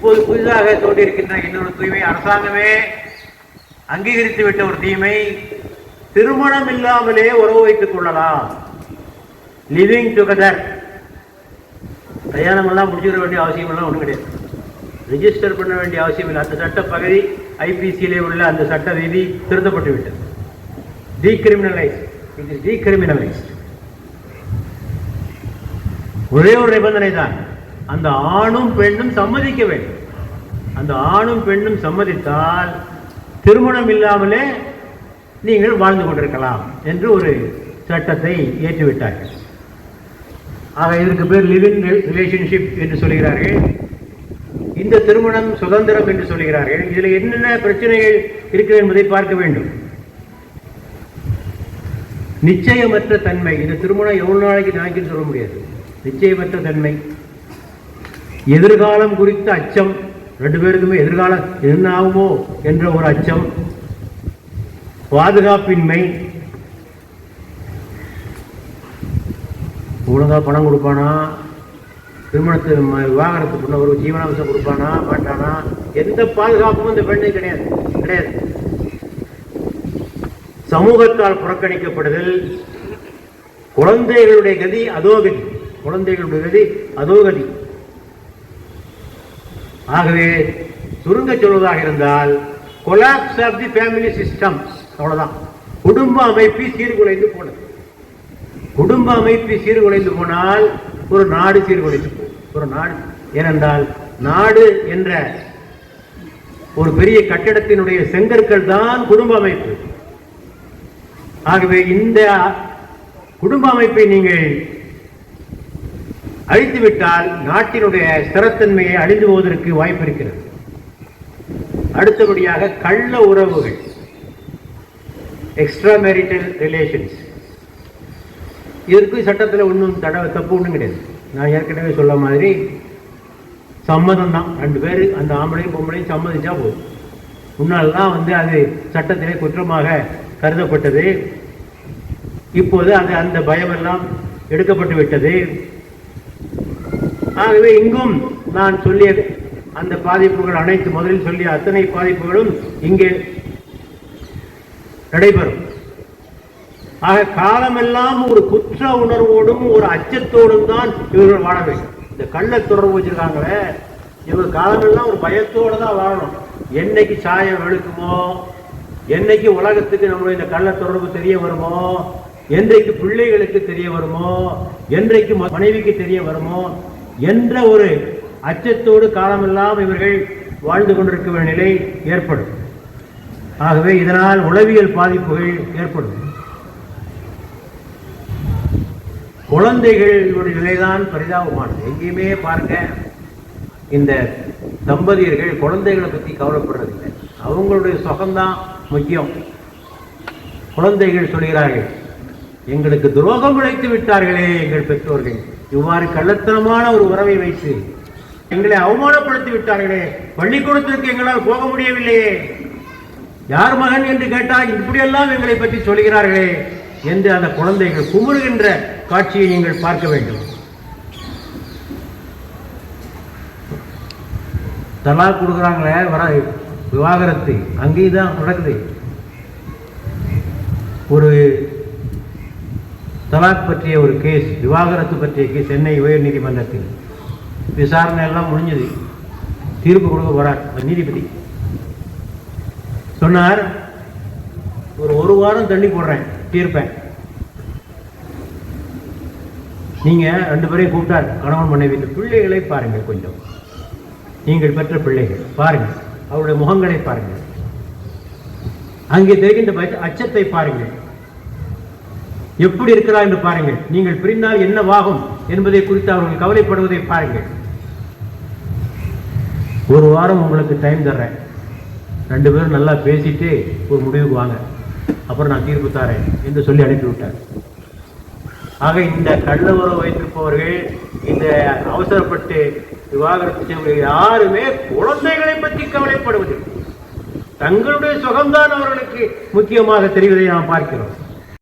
இப்போது புதிதாக தோன்றியிருக்கின்ற இன்னொரு தூய்மை அரசாங்கமே அங்கீகரித்து விட்ட ஒரு தீமை திருமணம் இல்லாமலே உறவு வைத்துக் கொள்ளலாம். லிவிங் டுகெதர் கல்யாணம் எல்லாம் முடிச்சுக்க வேண்டிய அவசியம் எல்லாம் ஒன்றும் கிடையாது. ரிஜிஸ்டர் பண்ண வேண்டிய அவசியம் இல்லை. அந்த சட்ட பகுதி ஐபிசியிலே உள்ள அந்த சட்ட விதி திருத்தப்பட்டு விட்டது. டீகிரிமினலைஸ் இது டீகிரிமினலைஸ் ஒரே ஒரு நிபந்தனை தான் அந்த ஆணும் பெண்ணும் சம்மதிக்க வேண்டும். அந்த ஆணும் பெண்ணும் சம்மதித்தால் திருமணம் இல்லாமலே நீங்கள் வாழ்ந்து கொண்டிருக்கலாம் என்று ஒரு சட்டத்தை ஏற்றுவிட்டார்கள். ஆக இதற்கு பேர் லிவிங் ரிலேஷன்ஷிப் என்று சொல்கிறார்கள். இந்த திருமணம் சுதந்திரம் என்று சொல்கிறார்கள். இதில் என்னென்ன பிரச்சனைகள் இருக்கிறது என்பதை பார்க்க வேண்டும். நிச்சயமற்ற தன்மை இந்த திருமணம் எவ்வளவு நாளைக்கு நாளைக்குன்னு சொல்ல முடியாது. நிச்சயமற்ற தன்மை. எதிர்காலம் குறித்த அச்சம். ரெண்டு பேருக்குமே எதிர்காலம் என்ன ஆகுமோ என்ற ஒரு அச்சம். பாதுகாப்பின்மை. ஒழுங்கா பணம் கொடுப்பானா? திருமணத்து ம- விவாகரத்து பண்ண ஒரு ஜீவனாம்சம் கொடுப்பானா? மாட்டானா? எந்த பாதுகாப்பும் இந்த பெண்ணுக்கு கிடையாது. கிடையாது. சமூகத்தால் புறக்கணிக்கப்படுதல். குழந்தைகளுடைய கதி அதோகதி. குழந்தைகளுடைய கதி அதோகதி. ஆகவே சுருங்க சொல்வதாக இருந்தால் collapse of the family system அவ்வளோதான் குடும்ப அமைப்பு சீர்குலைந்து போனது. குடும்ப அமைப்பு சீர்குலைந்து போனால் ஒரு நாடு சீர்குலைந்து போகும். ஒரு நாடு. ஏனென்றால் நாடு என்ற ஒரு பெரிய கட்டிடத்தினுடைய செங்கற்கள் தான் குடும்ப அமைப்பு. ஆகவே இந்த குடும்ப அமைப்பை நீங்கள் அழித்துவிட்டால் நாட்டினுடைய ஸ்திரத்தன்மையை அழிந்து போவதற்கு வாய்ப்பு இருக்கிறது அடுத்தபடியாக கள்ள உறவுகள் எக்ஸ்ட்ரா மேரிட்டல் ரிலேஷன்ஸ் இதற்கு சட்டத்தில் ஒன்றும் தட தப்பு ஒன்றும் கிடையாது. நான் ஏற்கனவே சொல்ல மாதிரி சம்மதம் தான் ரெண்டு பேர் அந்த ஆம்பளையும் பொம்பளையும் சம்மதிச்சா போதும். முன்னால்தான் வந்து அது சட்டத்திலே குற்றமாக கருதப்பட்டது. இப்போது அது அந்த பயமெல்லாம் எடுக்கப்பட்டு விட்டது. ஆகவே இங்கும் நான் சொல்லிய அந்த பாதிப்புகள் அனைத்து முதலில் சொல்லிய அத்தனை பாதிப்புகளும் இங்கே நடைபெறும். ஆக காலமெல்லாம் ஒரு குற்ற உணர்வோடும் ஒரு அச்சத்தோடும் தான் இவர்கள் வாழ வேண்டும். இந்த கள்ள தொடர்பு வச்சிருக்காங்களே இவங்க காலமெல்லாம் ஒரு பயத்தோடு தான் வாழணும். என்னைக்கு சாயம் வெளுக்குமோ என்னைக்கு உலகத்துக்கு நம்மளுடைய இந்த கள்ள தொடர்பு தெரிய வருமோ என்றைக்கு பிள்ளைகளுக்கு தெரிய வருமோ என்றைக்கு மனைவிக்கு தெரிய வருமோ என்ற ஒரு அச்சத்தோடு காலமெல்லாம் இவர்கள் வாழ்ந்து கொண்டிருக்கிற நிலை ஏற்படும். ஆகவே இதனால் உளவியல் பாதிப்புகள் ஏற்படும். குழந்தைகளுடைய நிலைதான் பரிதாபமானது. எங்கேயுமே பாருங்க இந்த தம்பதியர்கள் குழந்தைகளை பற்றி கவலைப்படுறதில்லை. அவங்களுடைய சுகம்தான் முக்கியம். குழந்தைகள் சொல்கிறார்கள் எங்களுக்கு துரோகம் இழைத்து விட்டார்களே எங்கள் பெற்றோர்கள். இவ்வாறு கள்ளத்தனமான ஒரு உறவை வைத்து எங்களை அவமானப்படுத்தி விட்டார்களே. பள்ளிக்கூடத்திற்கு எங்களால் போக முடியவில்லையே. யார் மகன் என்று கேட்டால் இப்படியெல்லாம் எங்களை பற்றி சொல்கிறார்களே என்று அந்த குழந்தைகள் குமுறுகின்ற காட்சியை நீங்கள் பார்க்க வேண்டும். தலா கொடுக்குறாங்களே வர விவாகரத்து. அங்கேயும் தான் நடக்குது. ஒரு தலாக் பற்றிய ஒரு கேஸ் விவாகரத்து பற்றிய கேஸ் சென்னை உயர் நீதிமன்றத்தில் விசாரணை எல்லாம் முடிஞ்சது. தீர்ப்பு கொடுக்க போறார். நீதிபதி. சொன்னார் ஒரு ஒரு வாரம் தள்ளி போடுறேன். தீர்ப்பேன். நீங்க ரெண்டு பேரையும் கூப்பிட்டார் கணவன் மனைவி இந்த பிள்ளைகளை பாருங்கள் கொஞ்சம். நீங்கள் பெற்ற பிள்ளைகள். பாருங்கள். அவருடைய முகங்களை பாருங்கள். அங்கே தெரிகின்ற அச்சத்தை பாருங்கள். எப்படி இருக்கிறார் என்று பாருங்கள். நீங்கள் பிரிந்தால் என்னவாகும் என்பதை குறித்து அவர்கள் கவலைப்படுவதை பாருங்கள். ஒரு வாரம் உங்களுக்கு டைம் தர்றேன். ரெண்டு பேரும் நல்லா பேசிட்டு ஒரு முடிவுக்கு வாங்க. அப்புறம் நான் தீர்ப்பு தாரேன் என்று சொல்லி அனுப்பிவிட்டார். ஆக இந்த கள்ள உறவு வைத்திருப்பவர்கள் இந்த அவசரப்பட்டு விவாகரத்து செய்வர்கள் யாருமே குழந்தைகளை பற்றி கவலைப்படுவதில்லை. தங்களுடைய சுகம்தான் அவர்களுக்கு முக்கியமாக தெரிவதை நாம் பார்க்கிறோம்.